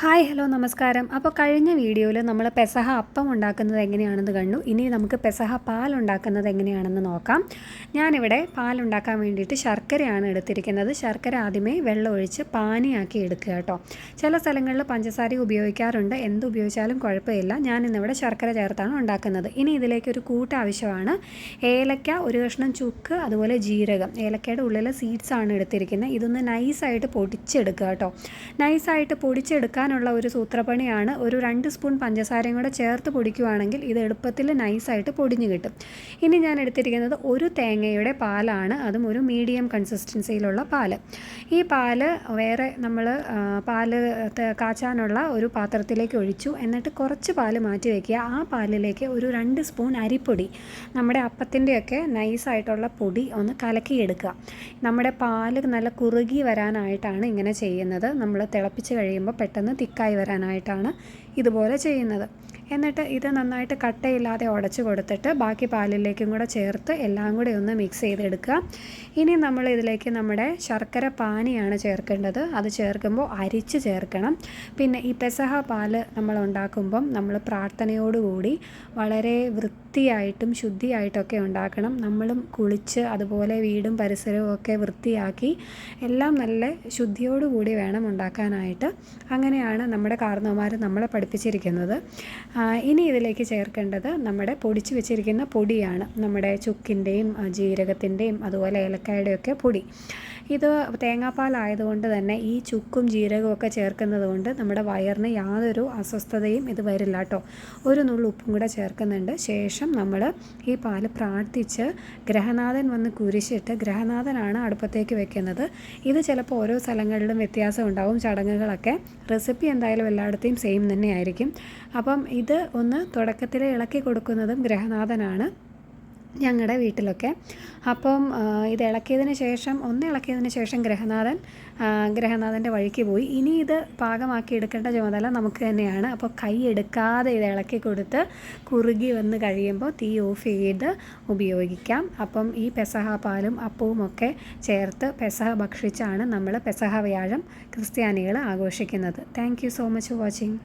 Hi hello നമസ്കാരം. അപ്പോൾ കഴിഞ്ഞ വീഡിയോയിൽ നമ്മൾ പെസഹ അപ്പം ഉണ്ടാക്കുന്നത് എങ്ങനെയാണെന്ന് കണ്ടു. ഇനി നമുക്ക് പെസഹ പാൽ ഉണ്ടാക്കുന്നത് എങ്ങനെയാണെന്ന് നോക്കാം. ഞാനിവിടെ പാൽ ഉണ്ടാക്കാൻ വേണ്ടിയിട്ട് ശർക്കരയാണ് എടുത്തിരിക്കുന്നത്. ശർക്കര ആദ്യമേ വെള്ളം ഒഴിച്ച് പാനിയാക്കി എടുക്കുക കേട്ടോ. ചില സ്ഥലങ്ങളിൽ പഞ്ചസാര ഉപയോഗിക്കാറുണ്ട്. എന്ത് ഉപയോഗിച്ചാലും കുഴപ്പമില്ല. ഞാൻ ഇന്നിവിടെ ശർക്കര ചേർത്താണ് ഉണ്ടാക്കുന്നത്. ഇനി ഇതിലേക്ക് ഒരു കൂട്ട് ആവശ്യമാണ്. ഏലക്ക ഒരു കഷ്ണം ചുക്ക് അതുപോലെ ജീരകം. ഏലക്കയുടെ ഉള്ളിലെ സീഡ്സാണ് എടുത്തിരിക്കുന്നത്. ഇതൊന്ന് നൈസായിട്ട് പൊടിച്ചെടുക്കുക കേട്ടോ. നൈസായിട്ട് പൊടിച്ചെടുക്കാൻ പൊടിക്കാനുള്ള ഒരു സൂത്രപ്പണിയാണ്. ഒരു രണ്ട് സ്പൂൺ പഞ്ചസാരയും കൂടെ ചേർത്ത് പൊടിക്കുവാണെങ്കിൽ ഇത് എളുപ്പത്തിൽ നൈസായിട്ട് പൊടിഞ്ഞു കിട്ടും. ഇനി ഞാൻ എടുത്തിരിക്കുന്നത് ഒരു തേങ്ങയുടെ പാലാണ്. അതും ഒരു മീഡിയം കൺസിസ്റ്റൻസിയിലുള്ള പാൽ. ഈ പാൽ വേറെ നമ്മൾ പാൽ കാച്ചാനുള്ള ഒരു പാത്രത്തിലേക്ക് ഒഴിച്ചു. എന്നിട്ട് കുറച്ച് പാൽ മാറ്റി വയ്ക്കുക. ആ പാലിലേക്ക് ഒരു രണ്ട് സ്പൂൺ അരിപ്പൊടി നമ്മുടെ അപ്പത്തിന്റെയൊക്കെ നൈസായിട്ടുള്ള പൊടി ഒന്ന് കലക്കിയെടുക്കുക. നമ്മുടെ പാൽ നല്ല കുറുകി വരാനായിട്ടാണ് ഇങ്ങനെ ചെയ്യുന്നത്. നമ്മൾ തിളപ്പിച്ച് കഴിയുമ്പോൾ പെട്ടെന്ന് തിക്കായി വരാനായിട്ടാണ് ഇതുപോലെ ചെയ്യുന്നത്. എന്നിട്ട് ഇത് നന്നായിട്ട് കട്ടയില്ലാതെ ഉടച്ചു കൊടുത്തിട്ട് ബാക്കി പാലിലേക്കും കൂടെ ചേർത്ത് എല്ലാം കൂടെ ഒന്ന് മിക്സ് ചെയ്തെടുക്കുക. ഇനി നമ്മൾ ഇതിലേക്ക് നമ്മുടെ ശർക്കര പാനിയാണ് ചേർക്കേണ്ടത്. അത് ചേർക്കുമ്പോൾ അരിച്ച് ചേർക്കണം. പിന്നെ ഈ പെസഹ പാൽ നമ്മൾ ഉണ്ടാക്കുമ്പം നമ്മൾ പ്രാർത്ഥനയോടുകൂടി വളരെ വൃത്തിയായിട്ടും ശുദ്ധിയായിട്ടൊക്കെ ഉണ്ടാക്കണം. നമ്മളും കുളിച്ച് അതുപോലെ വീടും പരിസരവും ഒക്കെ വൃത്തിയാക്കി എല്ലാം നല്ല ശുദ്ധിയോടുകൂടി വേണം ഉണ്ടാക്കാനായിട്ട്. അങ്ങനെയാണ് നമ്മുടെ കാർന്നവന്മാർ നമ്മളെ പഠിപ്പിച്ചിരിക്കുന്നത്. ഇനി ഇതിലേക്ക് ചേർക്കേണ്ടത് നമ്മുടെ പൊടിച്ച് വെച്ചിരിക്കുന്ന പൊടിയാണ്. നമ്മുടെ ചുക്കിന്റെയും ജീരകത്തിന്റെയും അതുപോലെ ഏലക്കായുടെയൊക്കെ പൊടി. ഇത് തേങ്ങാപ്പാലായതുകൊണ്ട് തന്നെ ഈ ചുക്കും ജീരകവും ഒക്കെ ചേർക്കുന്നത് കൊണ്ട് നമ്മുടെ വയറിന് യാതൊരു അസ്വസ്ഥതയും ഇത് വരില്ല കേട്ടോ. ഒരു നുള്ളു ഉപ്പും കൂടെ ചേർക്കുന്നുണ്ട്. ശേഷം നമ്മൾ ഈ പാൽ പ്രാർത്ഥിച്ച് ഗ്രഹനാഥൻ വന്ന് കുരിശിട്ട് ഗ്രഹനാഥനാണ് അടുപ്പത്തേക്ക് വെക്കുന്നത്. ഇത് ചിലപ്പോൾ ഓരോ സ്ഥലങ്ങളിലും വ്യത്യാസം ഉണ്ടാവും. ചടങ്ങുകളൊക്കെ. റെസിപ്പി എന്തായാലും എല്ലായിടത്തെയും സെയിം തന്നെയായിരിക്കും. അപ്പം ഇത് ഒന്ന് തുടക്കത്തിൽ ഇളക്കി കൊടുക്കുന്നതും ഗ്രഹനാഥനാണ് ഞങ്ങളുടെ വീട്ടിലൊക്കെ. അപ്പം ഇത് ഇളക്കിയതിന് ശേഷം ഒന്ന് ഇളക്കിയതിന് ശേഷം ഗ്രഹനാഥൻ ഗ്രഹനാഥന്റെ വഴിക്ക് പോയി. ഇനി ഇത് പാകമാക്കി എടുക്കേണ്ട ചുമതല നമുക്ക് തന്നെയാണ്. അപ്പോൾ കൈ എടുക്കാതെ ഇത് ഇളക്കി കൊടുത്ത് കുറുകി വന്ന് കഴിയുമ്പോൾ തീ ഓഫ് ചെയ്ത് ഉപയോഗിക്കാം. അപ്പം ഈ പെസഹ പാലും അപ്പവും ഒക്കെ ചേർത്ത് പെസഹ ഭക്ഷിച്ചാണ് നമ്മൾ പെസഹ വ്യാഴം ക്രിസ്ത്യാനികൾ ആഘോഷിക്കുന്നത്. Thank so much watching.